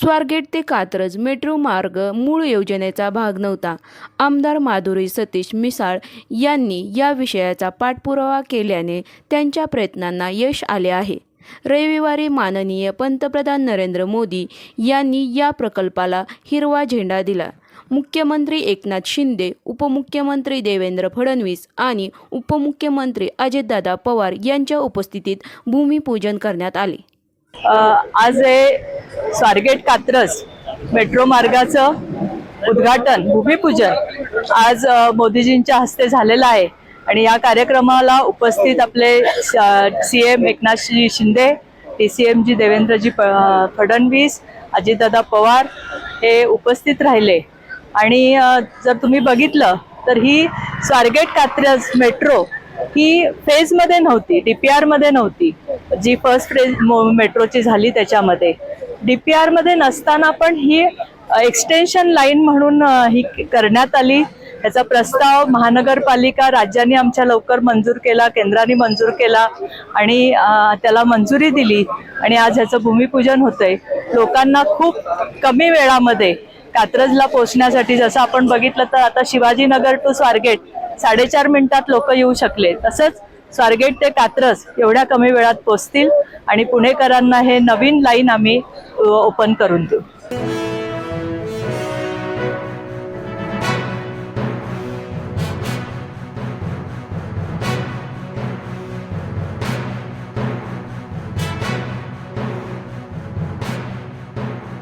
स्वारगेट ते कात्रज मेट्रो मार्ग मूळ योजनेचा भाग नव्हता. आमदार माधुरी सतीश मिसाळ यांनी या विषयाचा पाठपुरावा केल्याने त्यांच्या प्रयत्नांना यश आले आहे. रविवारी माननीय पंतप्रधान नरेंद्र मोदी यांनी या प्रकल्पाला हिरवा झेंडा दिला. मुख्यमंत्री एकनाथ शिंदे उपमुख्यमंत्री देवेंद्र फडणवीस आणि उपमुख्यमंत्री अजितदादा पवार यांच्या उपस्थितीत भूमिपूजन करण्यात आले. आज हे स्वारगेट कात्रज मेट्रो मार्गाचं उद्घाटन भूमिपूजन आज मोदीजींच्या हस्ते झालेलं आहे. आणि या कार्यक्रमाला उपस्थित आपले सी एम एकनाथजी Shinde D C M ji देवेंद्रजी प फडणवीस अजितदादा पवार हे उपस्थित राहिले. आणि जर तुम्ही बघितलं तर ही स्वारगेट कात्रज मेट्रो ही फेजमध्ये नव्हती डी पी आरमध्ये नव्हती. जी फर्स्ट फेज मेट्रोची झाली त्याच्यामध्ये. डी पी आरमध्ये नसताना पण ही एक्सटेन्शन लाईन म्हणून ही करण्यात आली. त्याचा प्रस्ताव महानगरपालिका राज्याने आमच्या लवकर मंजूर केला केंद्राने मंजूर केला आणि त्याला मंजुरी दिली. आणि आज ह्याचं भूमिपूजन होतंय. लोकांना खूप कमी वेळामध्ये कात्रजला पोचण्यासाठी जसं आपण बघितलं तर आता शिवाजीनगर टू स्वारगेट साडेचार मिनिटात लोक येऊ शकले. तसंच स्वारगेट ते कात्रज एवढ्या कमी वेळात पोचतील आणि पुणेकरांना हे नवीन लाईन आम्ही ओपन करून देऊ.